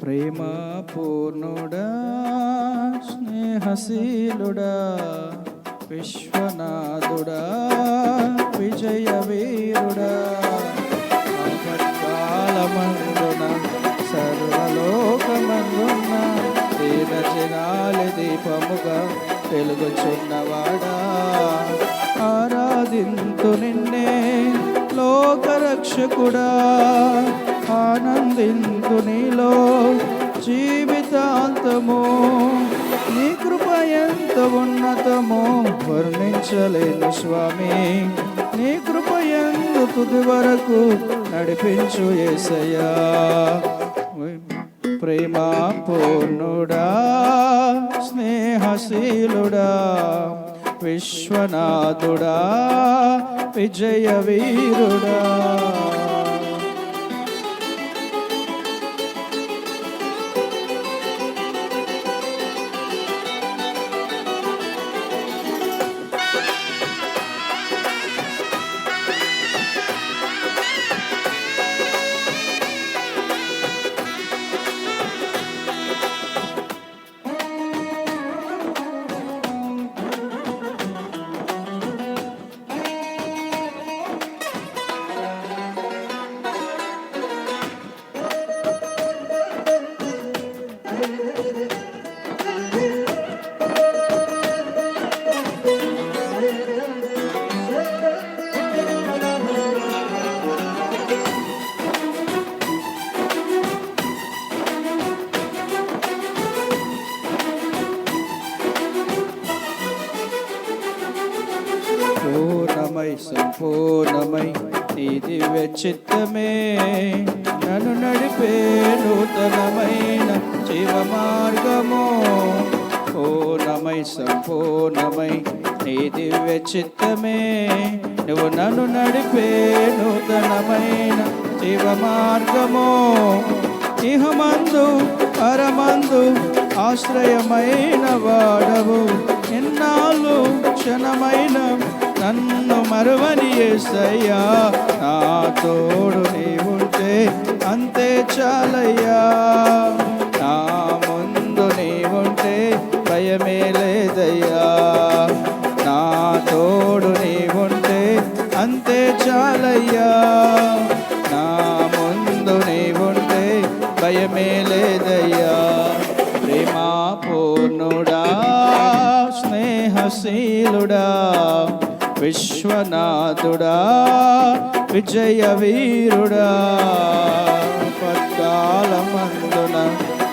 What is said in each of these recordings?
ప్రేమ పూర్ణుడా స్నేహశీలుడా విశ్వనాథుడా విజయ వీరుడా కాలమందున సర్వలోకమందున దీన జనాలి దీపముగా వెలుగుచున్నవాడా. ఆరాధింతు నిన్నే లోకరక్షకుడా. ఆనందింతు నీలో జీవితాంతము. నీ కృప ఎంత ఉన్నతమో వర్ణించలేను స్వామి. నీ కృప ఎందు తుది వరకు నడిపించు ఏసయ్యా. ప్రేమ పూర్ణుడా స్నేహశీలుడా విశ్వనాథుడా విజయ వీరుడా పూర్ణమై సంపూర్ణమై నీ దివ్య చిత్తమే నన్ను నడిపే నూతనమైన జీవ మార్గము పూర్ణమై సంపూర్ణమై నీ దివ్య చిత్తమే. నువ్వు నన్ను నడిపే నూతనమైన జీవ మార్గము ఇహమందు పరమందు ఆశ్రయమైన వాడవు. ఎన్నాళ్ళు క్షణమైన నన్ను మరువని ఏసయ్యా. నా తోడు నీవుంటే అంతే చాలయ్యా. నా ముందు నీవుంటే భయమే లేదయ్యా. నా తోడు నీవుంటే అంతే చాలయ్యా. నా ముందు నీవుంటే భయమే లేదయ్యా. ప్రేమా పూర్ణుడా స్నేహశీలుడా విశ్వనాథుడా విజయ వీరుడా పత్కాలమందున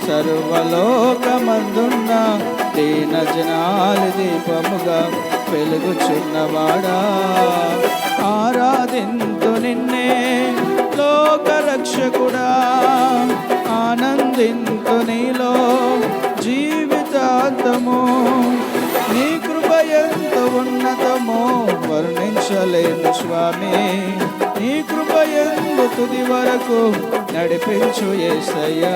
సర్వలోకమందున్న దీన జనాలి దీపముగా వెలుగుచున్నవాడా. ఆరాధింతు నిన్నే లోకరక్షకుడా ఆనందింతు నీలో జీవితాంతము. నీ కృప ఎంత ఉన్నతమో వర్ణించలేను స్వామి. తుది వరకు నడిపించు ఏసయ్యా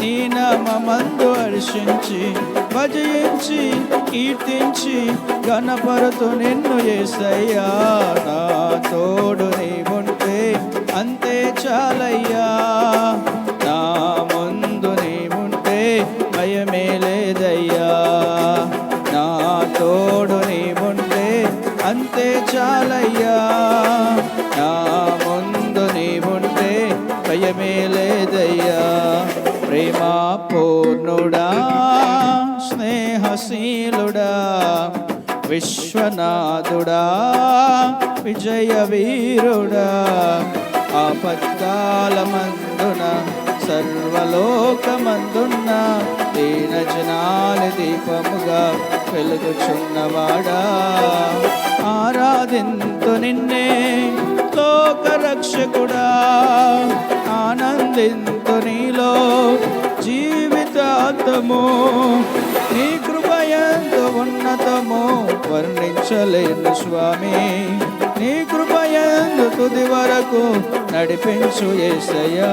నీ నామందు హర్షించి భజించి కీర్తించి గణపరుతు నిన్ను ఏసయ్యా. నా తోడు నీవుంటే అంతే చాలయ్యా. విశ్వనాథుడా విజయ వీరుడా ఆపత్కాలమందున సర్వలోకమందున్న దీన జనాల దీపముగా వెలుగుచున్నవాడా. ఆరాధింతు నిన్నే లోకరక్షకుడా ఆనందింతు నీలో జీవితాంతము నీ కృపయందు ఉన్నతము వర్ణించలేను స్వామి. నీ కృపయందు తుది వరకు నడిపించు ఏసయ్యా.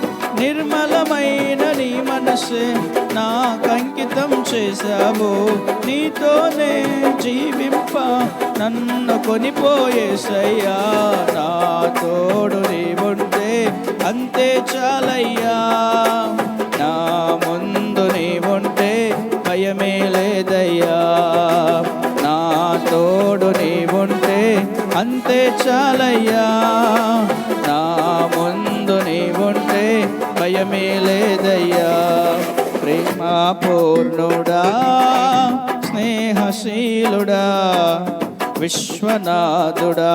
నిర్మలమైన నీ మనసే నాకంకితం చేశావు. నీతోనే జీవింప నన్ను కొనిపోయేసయ్యా నా తోడు నీవుంటే అంతే చాలయ్యా. నా ముందు నీవుంటే భయమే లేదయ్యా. నా తోడు నీవుంటే అంతే చాలయ్యా. నా ముందు నీవుంటే భయమే లేదయ్యా. ప్రేమ పూర్ణుడా స్నేహశీలుడా విశ్వనాథుడా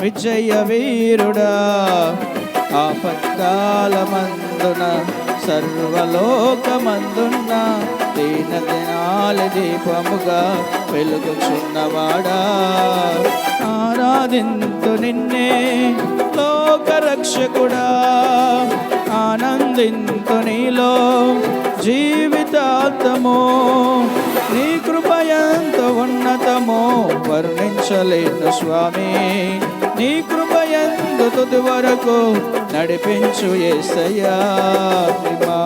విజయ వీరుడా. ఆపత్కాలమందున సర్వలోకమందున్న దీన దినాల దీపముగా వెలుగుచున్నవాడా. ఆరాధింతు నిన్నే లోకరక్షకుడా. ఆనందింతు నీలో జీవితాంతము నీ కృపయంత ఉన్నతము వర్ణించలేను స్వామి. నీ కృపయందు తుది వరకు నడిపించు ఏసయ్యా మా